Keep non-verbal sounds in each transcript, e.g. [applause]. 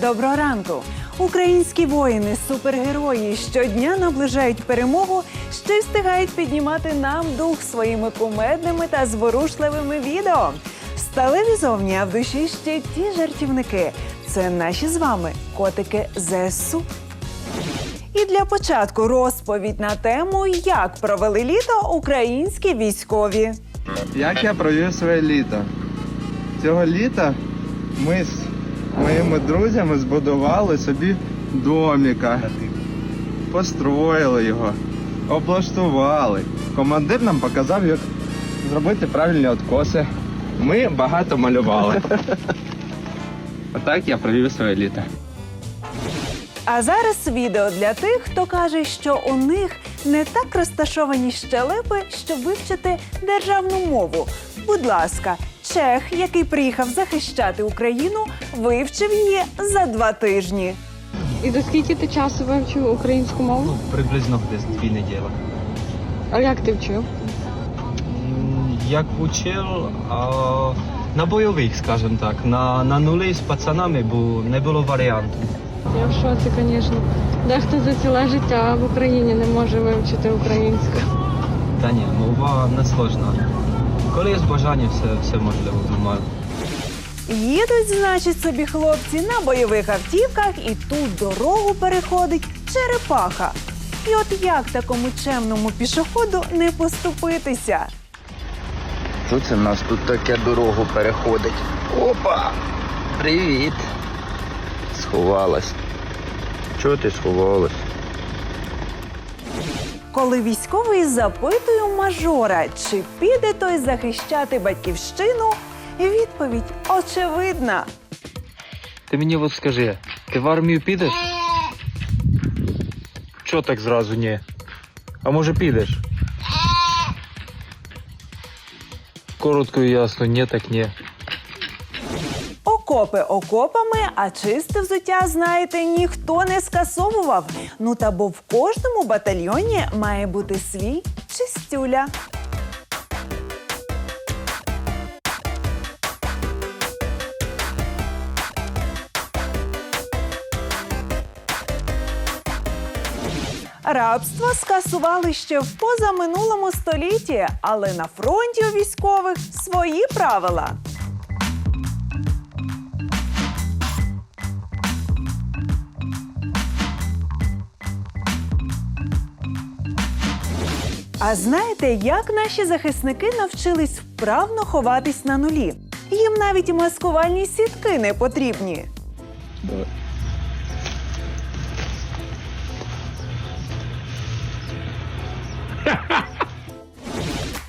Доброго ранку! Українські воїни, супергерої щодня наближають перемогу, ще й встигають піднімати нам дух своїми кумедними та зворушливими відео. Сталеві зовні, а в душі ще ті жартівники. Це наші з вами котики ЗСУ. І для початку розповідь на тему, як провели літо українські військові. Як я провів своє літо? Цього літа ми моїми друзями збудували собі доміка, построїли його, облаштували. Командир нам показав, як зробити правильні откоси. Ми багато малювали. [laughs] Отак я провів своє літо. А зараз відео для тих, хто каже, що у них не так розташовані щелепи, щоб вивчити державну мову. Будь ласка, чех, який приїхав захищати Україну, вивчив її за два тижні. І за скільки ти часу вивчив українську мову? Приблизно десь дві неділі. А як ти вчив? М, Як учив а, на бойових, скажімо так, на, на нулі з пацанами, бо не було варіанту. Я в шоці, звісно. Дехто за ціле життя в Україні не може вивчити українську. Та ні, мова не сложна. Коли є бажання, все, все можливо, думаю. Їдуть, значить, собі хлопці на бойових автівках, і тут дорогу переходить черепаха. І от як такому чемному пішоходу не поступитися? Що це в нас тут таке дорогу переходить? Опа! Привіт! Сховалась. Чого ти сховалась? Коли військовий запитує мажора, чи піде той захищати батьківщину, відповідь очевидна. Ти мені от скажи, ти в армію підеш? Чого так зразу ні? А може підеш? Коротко і ясно, ні, так ні. Окопи окопами, а чисте взуття, знаєте, ніхто не скасовував. Ну та бо в кожному батальйоні має бути свій чистюля. Рабство скасували ще в позаминулому столітті, але на фронті у військових свої правила. А знаєте, як наші захисники навчились вправно ховатись на нулі? Їм навіть і маскувальні сітки не потрібні.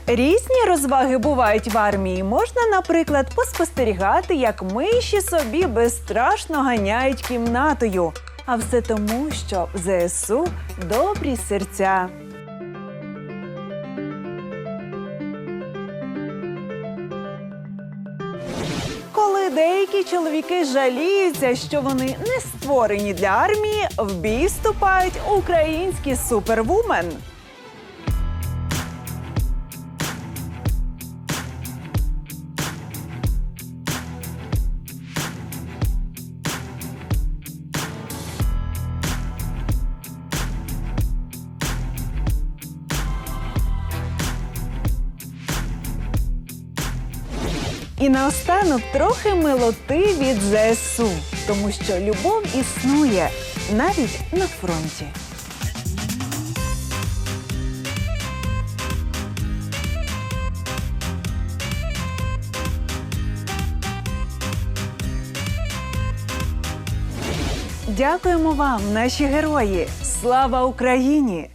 Різні розваги бувають в армії. Можна, наприклад, поспостерігати, як миші собі безстрашно ганяють кімнатою. А все тому, що в ЗСУ добрі серця. Деякі чоловіки жаліються, що вони не створені для армії, в бій вступають українські супервумен. І наостанок трохи милоти від ЗСУ, тому що любов існує навіть на фронті. Дякуємо вам, наші герої! Слава Україні!